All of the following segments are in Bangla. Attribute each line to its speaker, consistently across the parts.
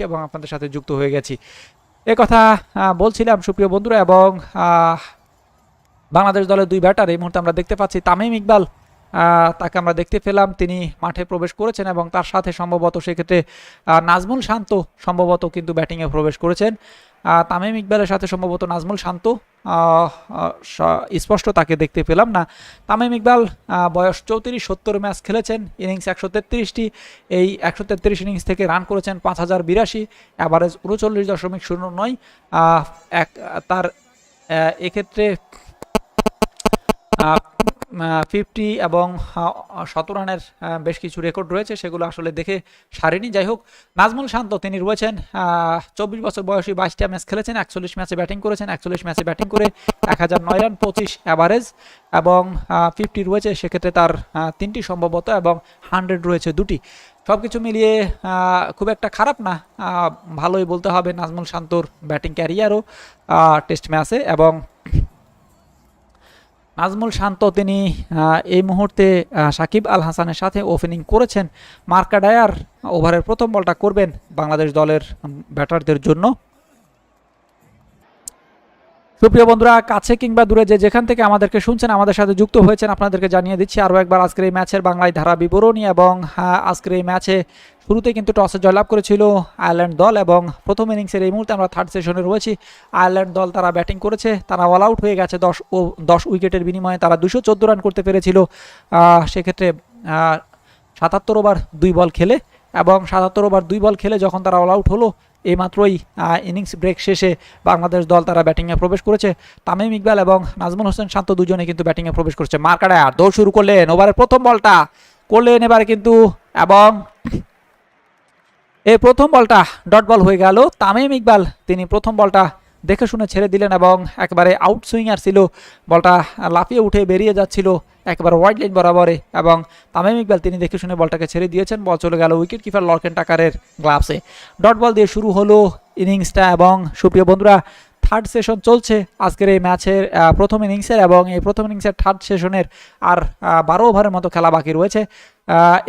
Speaker 1: এবং আপনাদের সাথে যুক্ত হয়ে গেছি। এ কথা বলছিলাম সুপ্রিয় বন্ধুরা এবং বাংলাদেশ দলের দুই ব্যাটার এই মুহূর্তে আমরা দেখতে পাচ্ছি তামিম ইকবাল তাকে আমরা দেখতে পেলাম। তিনি মাঠে প্রবেশ করেছেন এবং তার সাথে সম্ভবত সেক্ষেত্রে নাজমুল শান্ত সম্ভবত কিন্তু ব্যাটিংয়ে প্রবেশ করেছেন। তামিম ইকবালের সাথে সম্ভবত নাজমুল শান্ত স্পষ্ট তাকে দেখতে পেলাম না। তামিম ইকবাল বয়স চৌত্রিশ, সত্তর ম্যাচ খেলেছেন, ইনিংস একশো তেত্রিশটি। এই একশো তেত্রিশ ইনিংস থেকে রান করেছেন পাঁচ হাজার বিরাশি অ্যাভারেজ উনচল্লিশ দশমিক শূন্য নয়। এক, তার এক্ষেত্রে ফিফটি এবং শত রানের বেশ কিছু রেকর্ড রয়েছে, সেগুলো আসলে দেখে সারেনি। যাই হোক, নাজমুল শান্ত তিনি রয়েছেন চব্বিশ বছর বয়সী বাইশটা ম্যাচ খেলেছেন, একচল্লিশ ম্যাচে ব্যাটিং করেছেন, একচল্লিশ ম্যাচে ব্যাটিং করে এক হাজার নয় রান, পঁচিশ অ্যাভারেজ এবং ফিফটি রয়েছে, সেক্ষেত্রে তার তিনটি সম্ভবত এবং হান্ড্রেড রয়েছে দুটি। সব কিছু মিলিয়ে খুব একটা খারাপ না ভালোই বলতে হবে নাজমুল শান্তর ব্যাটিং ক্যারিয়ারও টেস্ট ম্যাচে এবং নাজমুল শান্ত তিনি এই মুহূর্তে সাকিব আল হাসানের সাথে ওপেনিং করেছেন। মার্কা ডায়ার, ওভারের প্রথম বলটা করবেন বাংলাদেশ দলের ব্যাটারদের জন্য। সুপ্রিয় বন্ধুরা কাছে কিংবা দূরে যে যেখান থেকে আমাদেরকে শুনছেন আমাদের সাথে যুক্ত হয়েছেন আপনাদেরকে জানিয়ে দিচ্ছি আরও একবার আজকের এই ম্যাচের বাংলায় ধারা বিবরণী এবং আহ, আজকের এই ম্যাচে শুরুতে কিন্তু টসে জয়লাভ করেছিল আয়ারল্যান্ড দল এবং প্রথম ইনিংসের এই মুহূর্তে আমরা থার্ড সেশনে রয়েছি। আয়ারল্যান্ড দল তারা ব্যাটিং করেছে তারা অল আউট হয়ে গেছে দশ ও দশ উইকেটের বিনিময়ে তারা দুশো চোদ্দ রান করতে পেরেছিল। সেক্ষেত্রে সাতাত্তর ওভার দুই বল খেলে এবং সাতাত্তর ওভার দুই বল খেলে যখন তারা অল আউট হলো এইমাত্রই ইনিংস ব্রেক শেষে বাংলাদেশ দল তারা ব্যাটিংয়ে প্রবেশ করেছে। তামিম ইকবাল এবং নাজমুল হোসেন শান্ত দুজনে কিন্তু ব্যাটিংয়ে প্রবেশ করেছে। মার্কাডায় আর দৌড় শুরু করলেন ওভারের প্রথম বলটা। করলেন এবারে কিন্তু এবং এই প্রথম বলটা ডট বল হয়ে গেল। তামিম ইকবাল, তিনি প্রথম বলটা দেখে শুনে ছেড়ে দিলেন এবং একেবারে আউট সুইঙ্গার ছিল। বলটা লাফিয়ে উঠে বেরিয়ে যাচ্ছিল একেবারে ওয়াইড লাইন বরাবরে এবং তামিম ইকবাল তিনি দেখে শুনে বলটাকে ছেড়ে দিয়েছেন। বল চলে গেল উইকেট কিপার লর্কেন টাকারের গ্লাভসে ডট বল দিয়ে শুরু হলো ইনিংসটা এবং সুপ্রিয় বন্ধুরা থার্ড সেশন চলছে আজকের এই ম্যাচের প্রথম ইনিংসের এবং এই প্রথম ইনিংসের থার্ড সেশনের আর বারো ওভারের মতো খেলা বাকি রয়েছে।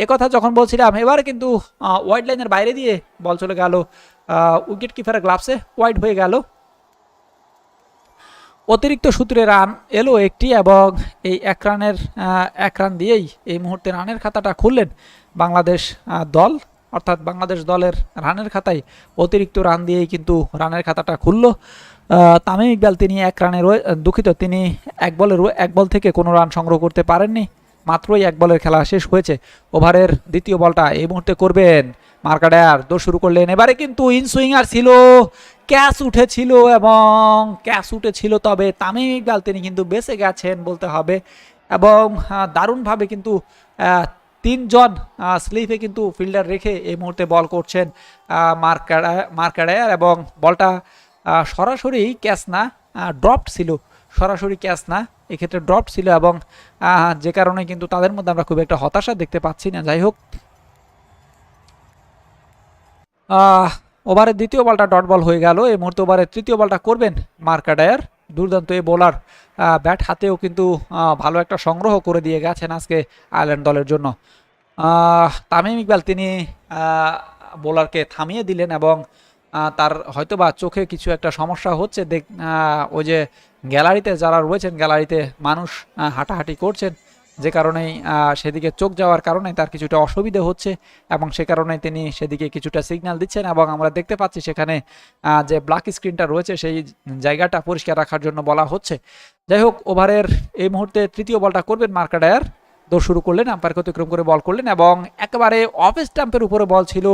Speaker 1: একথা যখন বলছিলাম, এবারে কিন্তু ওয়াইড লাইনের বাইরে দিয়ে বল চলে গেল উইকেট কিপারের গ্লাভসে ওয়াইড হয়ে গেল। অতিরিক্ত সূত্রে রান এলো একটি এবং এই এক রানের এক রান দিয়েই এই মুহূর্তে রানের খাতাটা খুললেন বাংলাদেশ দল। অর্থাৎ বাংলাদেশ দলের রানের খাতায় অতিরিক্ত রান দিয়েই কিন্তু রানের খাতাটা খুলল। তামিম ইকবাল তিনি এক রানে দুঃখিত, তিনি এক বলের এক বল থেকে কোনো রান সংগ্রহ করতে পারেননি। মাত্রই এক বলের খেলা শেষ হয়েছে। ওভারের দ্বিতীয় বলটা এই মুহূর্তে করবেন মার্কাডায়ার। দৌড় শুরু করলেন, এবারে কিন্তু ইনসুইঙ্গার ছিল। ক্যাচ উঠেছিল এবং ক্যাচ উঠেছিল তবে তামিম ইকবাল, তিনি কিন্তু বেঁচে গেছেন বলতে হবে। এবং দারুণভাবে কিন্তু তিনজন স্লিপে কিন্তু ফিল্ডার রেখে এই মুহূর্তে বল করছেন মার্কাডা মার্কাডায়ার এবং বলটা সরাসরি ক্যাচ না ড্রপড ছিল। সরাসরি ক্যাচ না, এক্ষেত্রে ড্রপ ছিল এবং যে কারণে কিন্তু তাদের মধ্যে আমরা খুব একটা হতাশা দেখতে পাচ্ছি না। যাই হোক ওভারের দ্বিতীয় বলটা ডট বল হয়ে গেল। এই মুহূর্তে ওভারের তৃতীয় বলটা করবেন মার্কাডায়ার দুর্দান্ত এই বোলার। ব্যাট হাতেও কিন্তু ভালো একটা সংগ্রহ করে দিয়ে গেছেন আজকে আয়ারল্যান্ড দলের জন্য। তামিম ইকবাল তিনি বোলারকে থামিয়ে দিলেন এবং তার হয়তোবা চোখে কিছু একটা সমস্যা হচ্ছে। দেখ ওই যে গ্যালারিতে যারা রয়েছেন, গ্যালারিতে মানুষ হাঁটাহাঁটি করছেন যে কারণেই সেদিকে চোখ যাওয়ার কারণে তার কিছুটা অসুবিধে হচ্ছে এবং সে কারণে তিনি সেদিকে কিছুটা সিগন্যাল দিচ্ছেন এবং আমরা দেখতে পাচ্ছি সেখানে যে ব্ল্যাক স্ক্রিনটা রয়েছে সেই জায়গাটা পরিষ্কার রাখার জন্য বলা হচ্ছে। যাই হোক, ওভারের এই মুহূর্তে তৃতীয় বলটা করবেন মার্কাডায়ার দৌড় শুরু করলেন, আম্পায়ারকে অতিক্রম করে বল করলেন এবং একেবারে অফ স্টাম্পের উপরে বল ছিল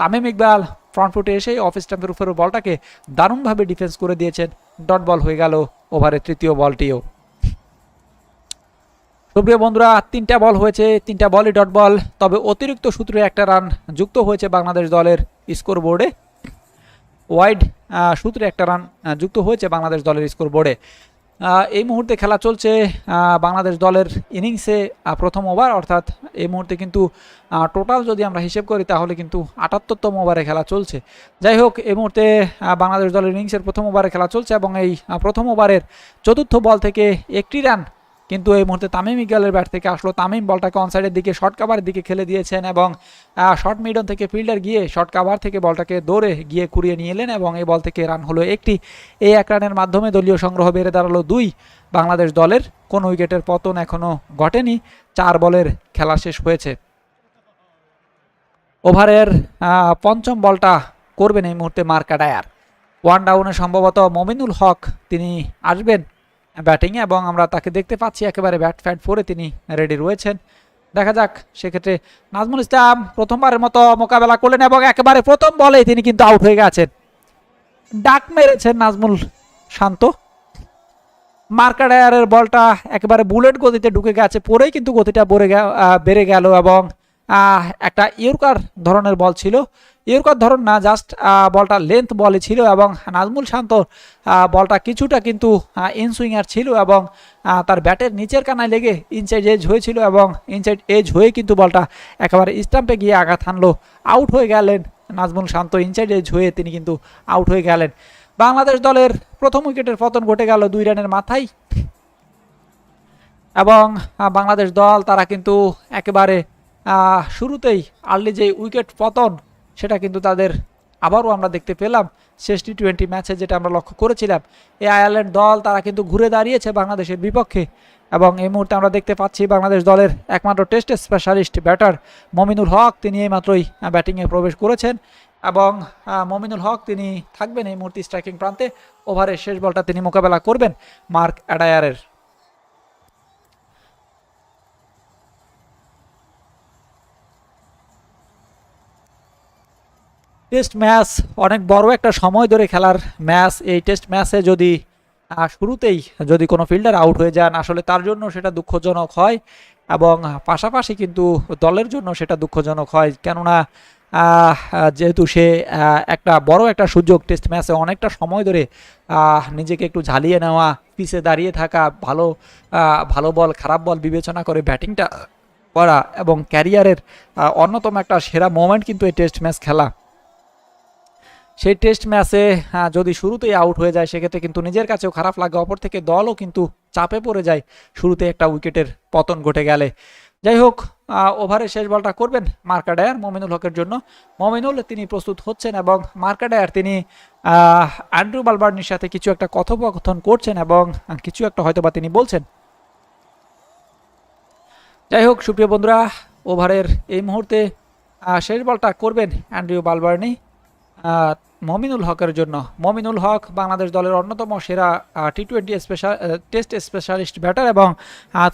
Speaker 1: তামিম ইকবাল। ফ্রন্ট ফুটে এসে অফ স্টাম্পের উপরে বলটাকে দারুণভাবে ডিফেন্স করে দিয়েছেন। ডট বল হয়ে গেল ওভারের তৃতীয় বলটিও। সুপ্রিয় বন্ধুরা, তিনটা বল হয়েছে, তিনটা বলই ডট বল। তবে অতিরিক্ত সূত্রে একটা রান যুক্ত হয়েছে বাংলাদেশ দলের স্কোর বোর্ডে ওয়াইড সূত্রে একটা রান যুক্ত হয়েছে বাংলাদেশ দলের স্কোর বোর্ডে এই মুহূর্তে খেলা চলছে বাংলাদেশ দলের ইনিংসে প্রথম ওভার অর্থাৎ এই মুহূর্তে কিন্তু টোটাল যদি আমরা হিসেব করি, তাহলে কিন্তু আটাত্তরতম ওভারে খেলা চলছে। যাই হোক, এই মুহূর্তে বাংলাদেশ দলের ইনিংসের প্রথম ওভারে খেলা চলছে এবং এই প্রথম ওভারের চতুর্থ বল থেকে একটি রান কিন্তু এই মুহূর্তে তামিম ইকবালের ব্যাট থেকে আসলো। তামিম বলটাকে অনসাইডের দিকে শর্ট কাভারের দিকে খেলে দিয়েছেন এবং শর্ট মিডন থেকে ফিল্ডার গিয়ে শর্ট কাভার থেকে বলটাকে দৌড়ে গিয়ে কুড়িয়ে নিয়ে এলেন এবং এই বল থেকে রান হলো একটি। এই এক রানের মাধ্যমে দলীয় সংগ্রহ বেড়ে দাঁড়াল দুই। বাংলাদেশ দলের কোনো উইকেটের পতন এখনও ঘটেনি। চার বলের খেলা শেষ হয়েছে। ওভারের পঞ্চম বলটা করবেন এই মুহূর্তে মার্কা ডায়ার। ওয়ান ডাউনে সম্ভবত মমিনুল হক, তিনি আসবেন। ব্যাটিংয়ে এবং আমরা তাকে দেখতে পাচ্ছি একেবারে ব্যাট ফ্যাট পরে তিনি রেডি রয়েছেন। দেখা যাক, সেক্ষেত্রে নাজমুল ইসলাম প্রথমবারের মতো মোকাবেলা করলেন এবং একেবারে প্রথম বলেই তিনি কিন্তু আউট হয়ে গেছেন। ডাক মেরেছেন নাজমুল শান্ত। মার্কাডায়ারের বলটা একেবারে বুলেট গতিতে ঢুকে গেছে, পরেই কিন্তু গতিটা বেড়ে বেড়ে গেল এবং একটা ইয়র্কার ধরনের বল ছিল। ইয়র্কার ধরন না জাস্ট বলটা লেন্থ বলই ছিল এবং নাজমুল শান্ত বলটা কিছুটা কিন্তু ইনসুইংয়ার ছিল এবং তার ব্যাটের নিচের কানায় লেগে ইনসাইড এজ হয়েছিল এবং ইনসাইড এজ হয়ে কিন্তু বলটা একেবারে স্টাম্পে গিয়ে আঘাত হানলো। আউট হয়ে গেলেন নাজমুল শান্ত ইনসাইড এজ হয়ে তিনি কিন্তু আউট হয়ে গেলেন। বাংলাদেশ দলের প্রথম উইকেটের পতন ঘটে গেল দুই রানের মাথায় এবং বাংলাদেশ দল তারা কিন্তু একেবারে শুরুতেই আর্লি যে উইকেট পতন সেটা কিন্তু তাদের আবারও আমরা দেখতে পেলাম শেষ টি টোয়েন্টি ম্যাচে যেটা আমরা লক্ষ্য করেছিলাম। এই আয়ারল্যান্ড দল তারা কিন্তু ঘুরে দাঁড়িয়েছে বাংলাদেশের বিপক্ষে এবং এই মুহূর্তে আমরা দেখতে পাচ্ছি বাংলাদেশ দলের একমাত্র test specialist batter Mominul Haque. তিনি এইমাত্রই ব্যাটিংয়ে প্রবেশ করেছেন এবং মমিনুল হক তিনি থাকবেন এই মুহূর্তে স্ট্রাইকিং প্রান্তে। ওভারের শেষ বলটা তিনি মোকাবেলা করবেন মার্ক অ্যাডায়ারের। টেস্ট ম্যাচ, অনেক বড় একটা সময় ধরে খেলার ম্যাচ। এই টেস্ট ম্যাচে যদি শুরুতেই যদি কোনো ফিল্ডার আউট হয়ে যান, আসলে তার জন্য সেটা দুঃখজনক হয় এবং পাশাপাশি কিন্তু দলের জন্য সেটা দুঃখজনক হয়। কেননা যেহেতু সে একটা বড় একটা সুযোগ টেস্ট ম্যাচে অনেকটা সময় ধরে নিজেকে একটু ঝালিয়ে নেওয়া, পিছে দাঁড়িয়ে থাকা, ভালো ভালো বল, খারাপ বল বিবেচনা করে ব্যাটিংটা করা এবং ক্যারিয়ারের অন্যতম একটা সেরা মোমেন্ট কিন্তু এই টেস্ট ম্যাচ খেলা। সেই টেস্ট ম্যাচে যদি শুরুতেই আউট হয়ে যায় সেক্ষেত্রে কিন্তু নিজের কাছেও খারাপ লাগে। অপর থেকে দলও কিন্তু চাপে পড়ে যায়। শুরুতে একটা উইকেটের পতন ঘটে গেলে। যাই হোক আহ, ওভারে শেষ বলটা করবেন মার্কাডায়ার মমিনুল হকের জন্য। মমিনুল তিনি প্রস্তুত হচ্ছেন এবং মার্কাডায়ার তিনি অ্যান্ড্রু বালবার্নির সাথে কিছু একটা কথোপকথন করছেন এবং কিছু একটা হয়তোবা তিনি বলছেন। যাই হোক সুপ্রিয় বন্ধুরা ওভারের এই মুহূর্তে শেষ বলটা করবেন অ্যান্ড্রিউ বালবার্নি। মমিনুল হকের জন্য। মমিনুল হক বাংলাদেশ দলের অন্যতম সেরা T twenty special test specialist batter এবং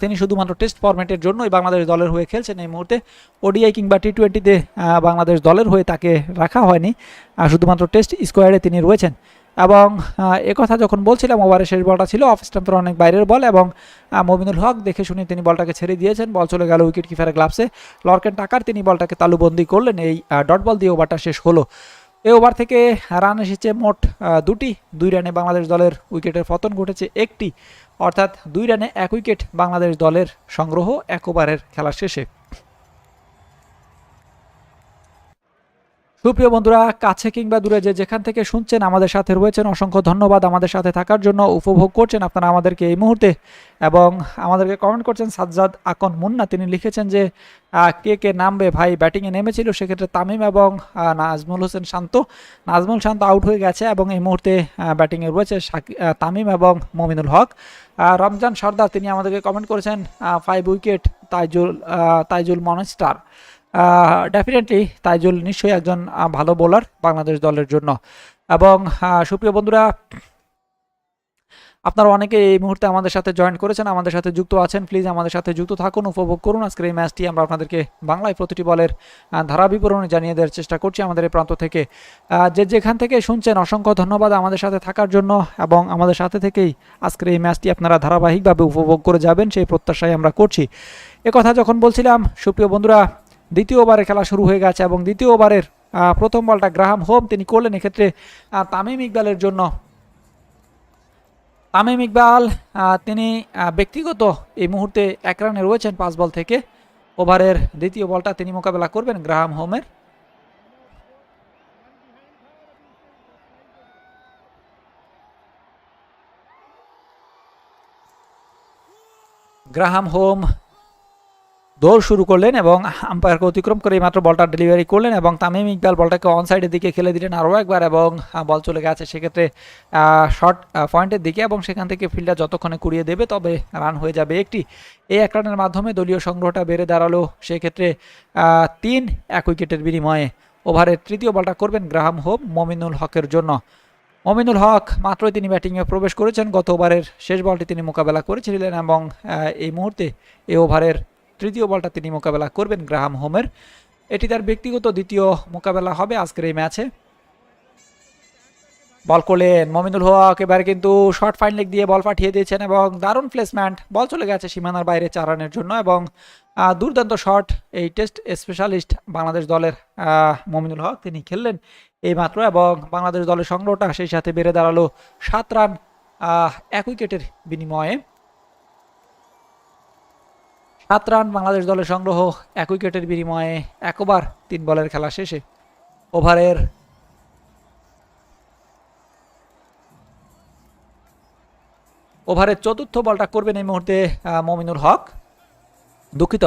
Speaker 1: তিনি শুধুমাত্র টেস্ট ফরম্যাটের জন্যই বাংলাদেশ দলের হয়ে খেলছেন এই মুহূর্তে। ওডিআই কিংবা টি টোয়েন্টিতে বাংলাদেশ দলের হয়ে তাকে রাখা হয়নি। শুধুমাত্র টেস্ট স্কোয়াডে তিনি রয়েছেন। এবং একথা যখন বলছিলাম ওভারের শেষ বলটা ছিল অফ স্টাম্পের অনেক বাইরের বল এবং মমিনুল হক দেখে শুনে তিনি বলটাকে ছেড়ে দিয়েছেন। বল চলে গেল উইকেট কিপারের গ্লাভসে লর্কেন টাকার তিনি বলটাকে তালুবন্দি করলেন। এই ডট বল দিয়ে ওভারটা শেষ হলো। এই ওভার থেকে রান এসেছে মোট দুটি, দুই রানে বাংলাদেশ দলের উইকেটের পতন ঘটেছে একটি। অর্থাৎ দুই রানে এক উইকেট বাংলাদেশ দলের সংগ্রহ এক ওভারের খেলা শেষে। সুপ্রিয় বন্ধুরা, কাছে কিংবা দূরে যে যেখান থেকে শুনছেন আমাদের সাথে রয়েছেন, অসংখ্য ধন্যবাদ আমাদের সাথে থাকার জন্য, উপভোগ করছেন আপনারা আমাদেরকে এই মুহূর্তে। এবং আমাদেরকে কমেন্ট করছেন সাজ্জাদ আকন মুন্না, তিনি লিখেছেন যে কে কে নামবে, ভাই ব্যাটিংয়ে নেমেছিল, সেক্ষেত্রে তামিম এবং নাজমুল হোসেন শান্ত। নাজমুল শান্ত আউট হয়ে গেছে এবং এই মুহূর্তে ব্যাটিংয়ে রয়েছে তামিম এবং মমিনুল হক। রমজান সর্দার, তিনি আমাদেরকে কমেন্ট করেছেন five wicket Taijul Taijul monster. Definitely Taijul নিশ্চয়ই একজন ভালো বোলার বাংলাদেশ দলের জন্য। এবং সুপ্রিয় বন্ধুরা, আপনারা অনেকে এই মুহূর্তে আমাদের সাথে জয়েন করেছেন, আমাদের সাথে যুক্ত আছেন। প্লিজ আমাদের সাথে যুক্ত থাকুন, উপভোগ করুন। আজকের এই ম্যাচটি আমরা আপনাদেরকে বাংলায় প্রতিটি বলের ধারা বিবরণী জানিয়ে দেওয়ার চেষ্টা করছি আমাদের এই প্রান্ত থেকে। যে যেখান থেকে শুনছেন, অসংখ্য ধন্যবাদ আমাদের সাথে থাকার জন্য। এবং আমাদের সাথে থেকেই আজকের এই ম্যাচটি আপনারা ধারাবাহিকভাবে উপভোগ করে যাবেন, সেই প্রত্যাশাই আমরা করছি। কথা যখন বলছিলাম, সুপ্রিয় বন্ধুরা দ্বিতীয় ওভারে খেলা শুরু হয়ে গেছে এবং দ্বিতীয় ওভারের প্রথম বলটা গ্রাহাম হোম তিনি করলেন এক্ষেত্রে তামিম ইকবালের জন্য। তামিম ইকবাল তিনি ব্যক্তিগত এই মুহূর্তে এক রানে রয়েছেন পাঁচ বল থেকে। ওভারের দ্বিতীয় বলটা তিনি মোকাবেলা করবেন গ্রাহাম হোমের। গ্রাহাম হোম দৌড় শুরু করলেন এবং আম্পায়ারকে অতিক্রম করে মাত্র বলটা ডেলিভারি করলেন এবং তামিম ইকবাল বলটাকে অন সাইডের দিকে খেলে দিলেন আরও একবার এবং বল চলে গেছে। সেক্ষেত্রে শর্ট পয়েন্টের দিকে এবং সেখান থেকে ফিল্ডার যতক্ষণে কুড়িয়ে দেবে তবে রান হয়ে যাবে একটি। এই এক রানের মাধ্যমে দলীয় সংগ্রহটা বেড়ে দাঁড়াল। সেক্ষেত্রে তিন এক উইকেটের বিনিময়ে ওভারের তৃতীয় বলটা করবেন গ্রাহাম হোম মমিনুল হকের জন্য। মমিনুল হক মাত্রই তিনি ব্যাটিংয়ে প্রবেশ করেছেন। গত ওভারের শেষ বলটি তিনি মোকাবেলা করেছিলেন এবং এই মুহূর্তে এই ওভারের তৃতীয় বলটা তিনি মোকাবেলা করবেন গ্রাহাম হোমের। এটি তার ব্যক্তিগত দ্বিতীয় মোকাবেলা হবে আজকের এই ম্যাচে। বল করলেন মমিনুল হক, এবার কিন্তু শর্ট ফাইন লেগ দিয়ে বল পাঠিয়ে দিয়েছেন এবং দারুণ প্লেসমেন্ট বল চলে গেছে সীমানার বাইরে চার রানের জন্য এবং দুর্দান্ত শট, এই টেস্ট স্পেশালিস্ট বাংলাদেশ দলের মমিনুল হক, তিনি খেললেন এইমাত্র এবং বাংলাদেশ দলের সংগ্রহটা সেই সাথে বেড়ে দাঁড়াল সাত রান এক উইকেটের বিনিময়ে। সাত রান বাংলাদেশ দলের সংগ্রহ, এক উইকেটের বিনিময়ে একবার তিন বলের খেলা শেষে। ওভারের ওভারের চতুর্থ বলটা করবেন এই মুহূর্তে মমিনুল হক। দুঃখিত।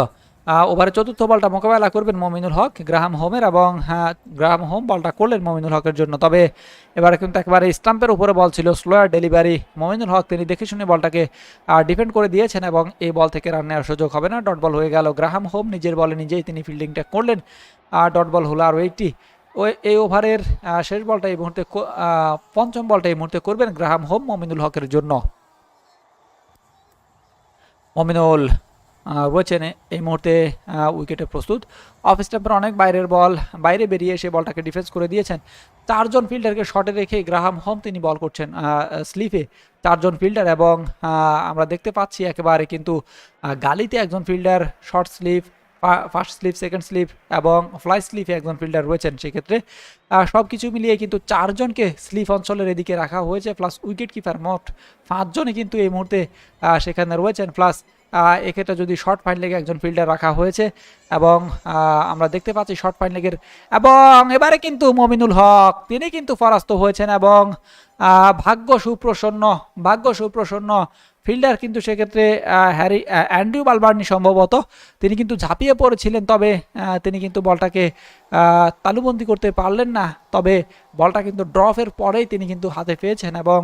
Speaker 1: আহ, ওভারের চতুর্থ বলটা মোকাবেলা করবেন মমিনুল হক গ্রাহাম হোমের এবং হ্যাঁ, গ্রাহাম হোম বলটা করলেন মমিনুল হকের জন্য। তবে এবারে কিন্তু একেবারে স্টাম্পের উপরে বল ছিল স্লোয়ার ডেলিভারি মমিনুল হক। তিনি দেখে শুনে বলটাকে ডিফেন্ড করে দিয়েছেন এবং এই বল থেকে রান নেওয়ার সুযোগ হবে না। ডট বল হয়ে গেল গ্রাহাম হোম। নিজের বলে নিজেই তিনি ফিল্ডিংটা করলেন। আর ডট বল হলো আরও একটি। ওই এই ওভারের শেষ বলটা এই মুহূর্তে পঞ্চম বলটা এই মুহূর্তে করবেন গ্রাহাম হোম মমিনুল হকের জন্য। মমিনুল রয়েছেন এই মুহূর্তে উইকেটে প্রস্তুত। অফ স্টাম্পের অনেক বাইরের বল, বাইরে বেরিয়ে এসে বলটাকে ডিফেন্স করে দিয়েছেন। চারজন ফিল্ডারকে শটে রেখে গ্রাহাম হোম তিনি বল করছেন স্লিপে চারজন ফিল্ডার এবং আমরা দেখতে পাচ্ছি একেবারে কিন্তু গালিতে একজন fielder short slip first slip second slip এবং ফ্লাই স্লিপে একজন ফিল্ডার রয়েছেন সেক্ষেত্রে। সব কিছু মিলিয়ে কিন্তু চারজনকে স্লিপ অঞ্চলের এদিকে রাখা হয়েছে প্লাস উইকেট কিপার মোট পাঁচজনই কিন্তু এই মুহূর্তে সেখানে রয়েছেন। প্লাস এক্ষেত্রে যদি শর্ট ফাইন লেগে একজন ফিল্ডার রাখা হয়েছে এবং আমরা দেখতে পাচ্ছি শর্ট ফাইন লেগের এবং এবারে কিন্তু মমিনুল হক তিনি কিন্তু পরাস্ত হয়েছেন এবং ভাগ্য সুপ্রসন্ন ভাগ্য সুপ্রসন্ন ফিল্ডার কিন্তু সেক্ষেত্রে হ্যারি আহ, অ্যান্ড্রু বালবার্নি সম্ভবত তিনি কিন্তু ঝাঁপিয়ে পড়েছিলেন তবে তিনি কিন্তু বলটাকে তালুবন্দি করতে পারলেন না তবে বলটা কিন্তু ড্রপের পরেই তিনি কিন্তু হাতে পেয়েছেন এবং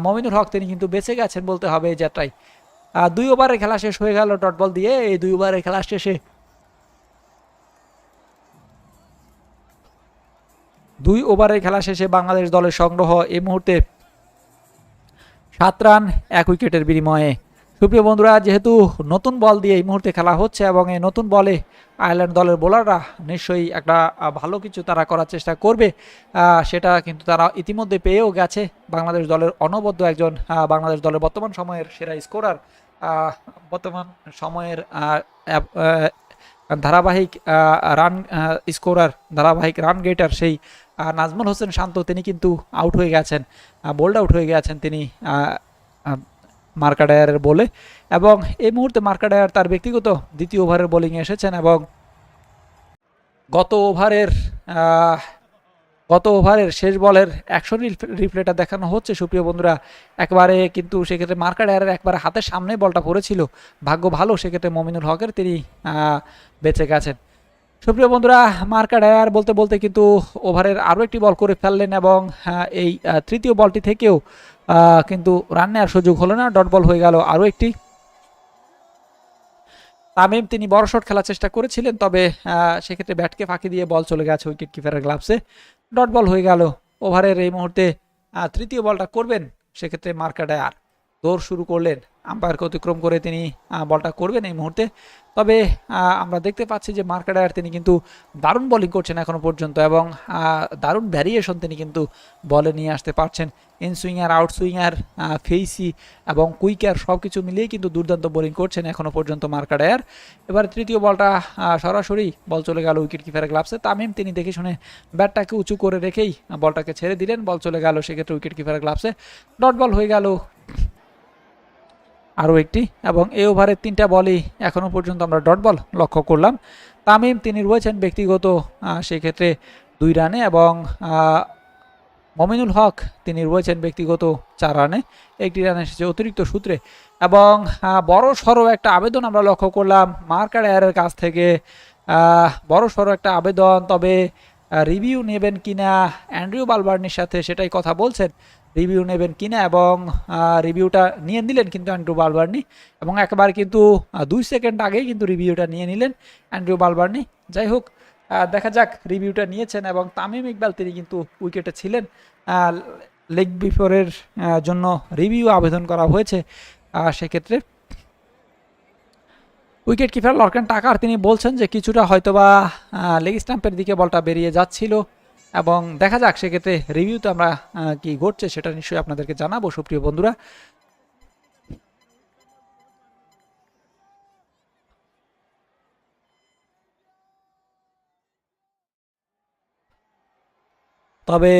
Speaker 1: মমিনুল হক তিনি কিন্তু বেঁচে গেছেন বলতে হবে এই যাত্রায়। দুই ওভারের খেলা শেষ হয়ে গেল, ডট বল দিয়ে এই দুই ওভারের খেলা শেষে। দুই ওভারের খেলা শেষে বাংলাদেশ দলের সংগ্রহ এই মুহূর্তে সাত রান, এক উইকেটের বিনিময়ে। সুপ্রিয় বন্ধুরা, যেহেতু নতুন বল দিয়ে এই মুহূর্তে খেলা হচ্ছে এবং এই নতুন বলে আয়ারল্যান্ড দলের বোলাররা নিশ্চয়ই একটা ভালো কিছু তারা করার চেষ্টা করবে সেটা কিন্তু তারা ইতিমধ্যে পেয়েও গেছে। বাংলাদেশ দলের অনবদ্য একজন বাংলাদেশ দলের বর্তমান সময়ের সেরা স্কোরার বর্তমান সময়ের ধারাবাহিক রান স্কোরার ধারাবাহিক রান গেটার সেই নাজমুল হোসেন শান্ত, তিনি কিন্তু আউট হয়ে গেছেন বোল্ড আউট হয়ে গেছেন তিনি মার্কাডায়ারের বলে এবং এই মুহূর্তে মার্কাডায়ার তার ব্যক্তিগত দ্বিতীয় ওভারের বোলিংয়ে এসেছেন এবং গত ওভারের গত ওভারের শেষ বলের অ্যাকশন রিপ্লেটা দেখানো হচ্ছে। সুপ্রিয় বন্ধুরা, একবারে কিন্তু সেক্ষেত্রে মার্কাডায়ারের একবারে হাতের সামনে বলটা পড়েছিল। ভাগ্য ভালো, সেক্ষেত্রে মমিনুল হকের তিনি বেঁচে গেছেন। সুপ্রিয় বন্ধুরা মার্কা ডায়ার বলতে বলতে কিন্তু ওভারের আরও একটি বল করে ফেললেন এবং এই তৃতীয় বলটি থেকেও কিন্তু রান নেওয়ার সুযোগ হলো না। ডট বল হয়ে গেল আরও একটি। তামিম, তিনি বড় শট খেলার চেষ্টা করেছিলেন, তবে সেক্ষেত্রে ব্যাটকে ফাঁকি দিয়ে বল চলে গেছে উইকেট কিপারের গ্লাভসে। ডট বল হয়ে গেল। ওভারের এই মুহূর্তে তৃতীয় বলটা করবেন, সেক্ষেত্রে মার্কা ডায়ার দৌড় শুরু করলেন, আম্পায়ারকে অতিক্রম করে তিনি বলটা করবেন এই মুহূর্তে। তবে আমরা দেখতে পাচ্ছি যে মার্কেটার তিনি কিন্তু দারুণ বোলিং করছেন এখনও পর্যন্ত এবং দারুণ ভ্যারিয়েশন তিনি কিন্তু বলে নিয়ে আসতে পারছেন। ইন সুইঙ্গার আউট সুইঙ্গার ফেইসি এবং কুইকার সব কিছু মিলিয়ে কিন্তু দুর্দান্ত বোলিং করছেন এখনও পর্যন্ত মার্কাডায়ার এবার তৃতীয় বলটা সরাসরি বল চলে গেল উইকেট কিপারের গ্লাভসে তামিম, তিনি দেখে শুনে ব্যাটটাকে উঁচু করে রেখেই বলটাকে ছেড়ে দিলেন। বল চলে গেল সেক্ষেত্রে উইকেট কিপারের গ্লাভসে ডট বল হয়ে গেল আরও একটি, এবং এই ওভারের তিনটা বলই এখনও পর্যন্ত আমরা ডট বল লক্ষ্য করলাম। তামিম, তিনি রয়েছেন ব্যক্তিগত সেক্ষেত্রে দুই রানে, এবং মমিনুল হক, তিনি রয়েছেন ব্যক্তিগত চার রানে। একটি রান এসেছে অতিরিক্ত সূত্রে, এবং বড় সড়ো একটা আবেদন আমরা লক্ষ্য করলাম মার্কার এয়ারের কাছ থেকে। বড় সড়ো একটা আবেদন, তবে রিভিউ নেবেন কিনা? অ্যান্ড্রিউ বালবার্নির সাথে সেটাই কথা বলছেন। রিভিউ নেবেন কিনা এবং রিভিউটা নিয়ে নিলেন কিন্তু অ্যান্ড্রু বালবার্নি এবং একবার কিন্তু দুই সেকেন্ড আগেই কিন্তু রিভিউটা নিয়ে নিলেন অ্যান্ড্রু বালবার্নি যাই হোক দেখা যাক রিভিউটা নিয়েছেন এবং তামিম ইকবাল তিনি কিন্তু উইকেটে ছিলেন। লেগ বিফোরের জন্য রিভিউ আবেদন করা হয়েছে। সেক্ষেত্রে উইকেট কিপার লর্কেন টাকার তিনি বলছেন যে কিছুটা হয়তোবা লেগ স্টাম্পের দিকে বলটা বেরিয়ে যাচ্ছিল এবং দেখা যাক, সেক্ষেত্রে রিভিউ রিভিউতে আমরা কি ঘটছে সেটা নিশ্চয়ই আপনাদেরকে জানাব। সুপ্রিয় বন্ধুরা, তবে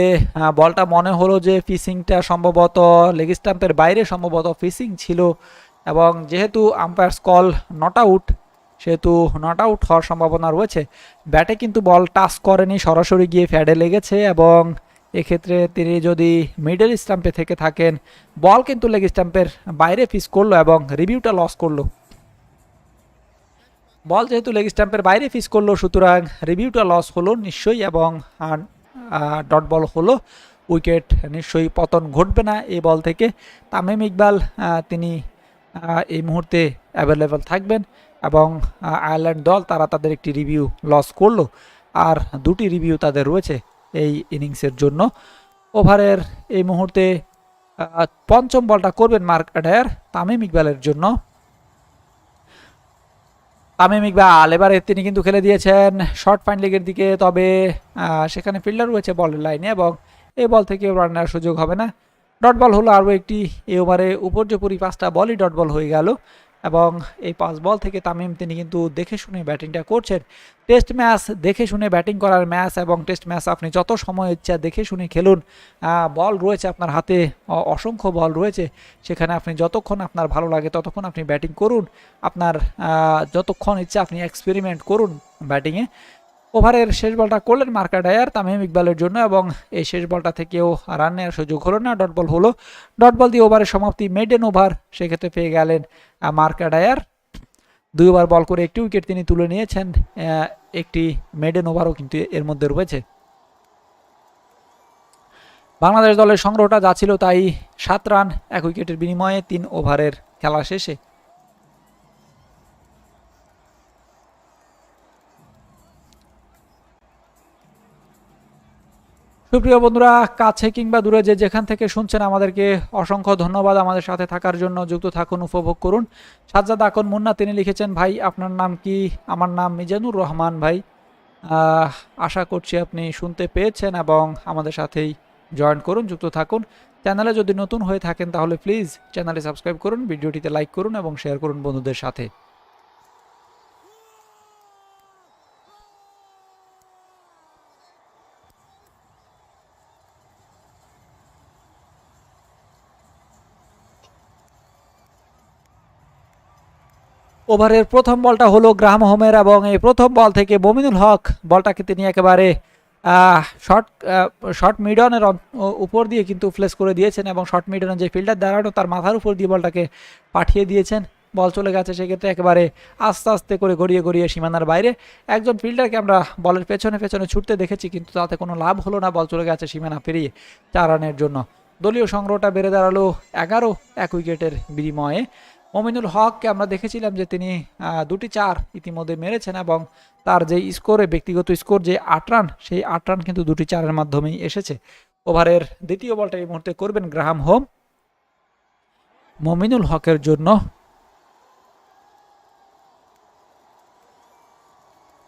Speaker 1: বলটা মনে হলো যে ফিসিংটা সম্ভবত লেগ স্টাম্পের বাইরে সম্ভবত ফিসিং ছিল। এবং যেহেতু আম্পায়ার্স কল নট আউট সেহেতু নট আউট হওয়ার সম্ভাবনা রয়েছে, ব্যাটে কিন্তু বল টাচ করেনি, সরাসরি গিয়ে ফ্যাডে লেগেছে এবং এক্ষেত্রে তিনি যদি মিডল স্টাম্পে থেকে থাকেন, বল কিন্তু লেগ স্টাম্পের বাইরে ফিস করল এবং রিভিউটা লস করল। বল যেহেতু লেগ স্টাম্পের বাইরে ফিস করল, সুতরাং রিভিউটা লস হলো নিশ্চয়ই এবং ডট বল হলো উইকেট নিশ্চয়ই পতন ঘটবে না এই বল থেকে। তামিম ইকবাল তিনি এই মুহূর্তে অ্যাভেলেবেল থাকবেন এবং আয়ারল্যান্ড দল তারা তাদের একটি রিভিউ লস করল আর দুটি রিভিউ তাদের রয়েছে এই ইনিংসের জন্য। ওভারের এই মুহূর্তে পঞ্চম বলটা করবেন মার্ক অ্যাডায়ার তামিম ইকবালের জন্য। তামিম ইকবাল, এবারে তিনি কিন্তু খেলে দিয়েছেন শর্ট ফাইন লেগের দিকে, তবে সেখানে ফিল্ডার রয়েছে বলের লাইনে এবং এই বল থেকে রান নেওয়ার সুযোগ হবে না। ডট বল হলো আরও একটি এ ওভারে উপর্যপুরি পাঁচটা বলই ডট বল হয়ে গেল এবং এই পাঁচ বল থেকে তামিম, তিনি কিন্তু দেখে শুনে ব্যাটিংটা করছেন। টেস্ট ম্যাচ দেখে শুনে ব্যাটিং করার ম্যাচ এবং টেস্ট ম্যাচ আপনি যত সময় ইচ্ছা দেখে শুনে খেলুন। বল রয়েছে আপনার হাতে অসংখ্য বল রয়েছে। সেখানে আপনি যতক্ষণ আপনার ভালো লাগে ততক্ষণ আপনি ব্যাটিং করুন। আপনার যতক্ষণ ইচ্ছা আপনি এক্সপেরিমেন্ট করুন ব্যাটিংয়ে। ওভারের শেষ বলটা করলেন মার্কা ডায়ার তামিম ইকবালের জন্য এবং এই শেষ বলটা থেকেও রান নেওয়ার সুযোগ হলো না। ডট বল হলো। ডট বল দিয়ে ওভারের সমাপ্তি মেডেন ওভার সেক্ষেত্রে পেয়ে গেলেন মার্কা ডায়ার দুই ওভার বল করে একটি উইকেট তিনি তুলে নিয়েছেন একটি মেডেন ওভারও কিন্তু এর মধ্যে রয়েছে। বাংলাদেশ দলের সংগ্রহটা যা ছিল তাই সাত রান, এক উইকেটের বিনিময়ে তিন ওভারের খেলা শেষে। সুপ্রিয় বন্ধুরা, কাছে কিংবা দূরে যে যেখান থেকে শুনছেন, আমাদেরকে অসংখ্য ধন্যবাদ আমাদের সাথে থাকার জন্য। যুক্ত থাকুন, উপভোগ করুন। সাজ্জাদ আকন মুন্না, তিনি লিখেছেন, ভাই, আপনার নাম কি? আমার নাম মিজানুর রহমান, ভাই। আশা করছি আপনি শুনতে পেয়েছেন এবং আমাদের সাথেই জয়েন করুন, যুক্ত থাকুন। চ্যানেলে যদি নতুন হয়ে থাকেন, তাহলে প্লিজ চ্যানেলে সাবস্ক্রাইব করুন, ভিডিওটিতে লাইক করুন এবং শেয়ার করুন বন্ধুদের সাথে। ওভারের প্রথম বলটা হলো গ্রাহাম হোমের এবং এই প্রথম বল থেকে মমিনুল হক বলটাকে তিনি একেবারে শর্ট শর্ট মিডনের উপর দিয়ে কিন্তু ফ্লেস করে দিয়েছেন এবং শর্ট মিডনের যে ফিল্ডার দাঁড়ানো তার মাথার উপর দিয়ে বলটাকে পাঠিয়ে দিয়েছেন। বল চলে গেছে সেক্ষেত্রে একেবারে আস্তে আস্তে করে গড়িয়ে গড়িয়ে সীমানার বাইরে। একজন ফিল্ডারকে আমরা বলের পেছনে পেছনে ছুটতে দেখেছি কিন্তু তাতে কোনো লাভ হলো না, বল চলে গেছে সীমানা পেরিয়ে চার রানের জন্য। দলীয় সংগ্রহটা বেড়ে দাঁড়াল এগারো এক উইকেটের বিনিময়ে। মমিনুল হককে আমরা দেখেছিলাম যে তিনি দুটি চার ইতিমধ্যে মেরেছেন এবং তার যে স্কোরে, ব্যক্তিগত স্কোর যে আট রান, সেই আট রান কিন্তু দুটি চারের মাধ্যমেই এসেছে। ওভারের দ্বিতীয় বলটা এই মুহূর্তে করবেন গ্রাহাম হোম। মমিনুল হকের জন্য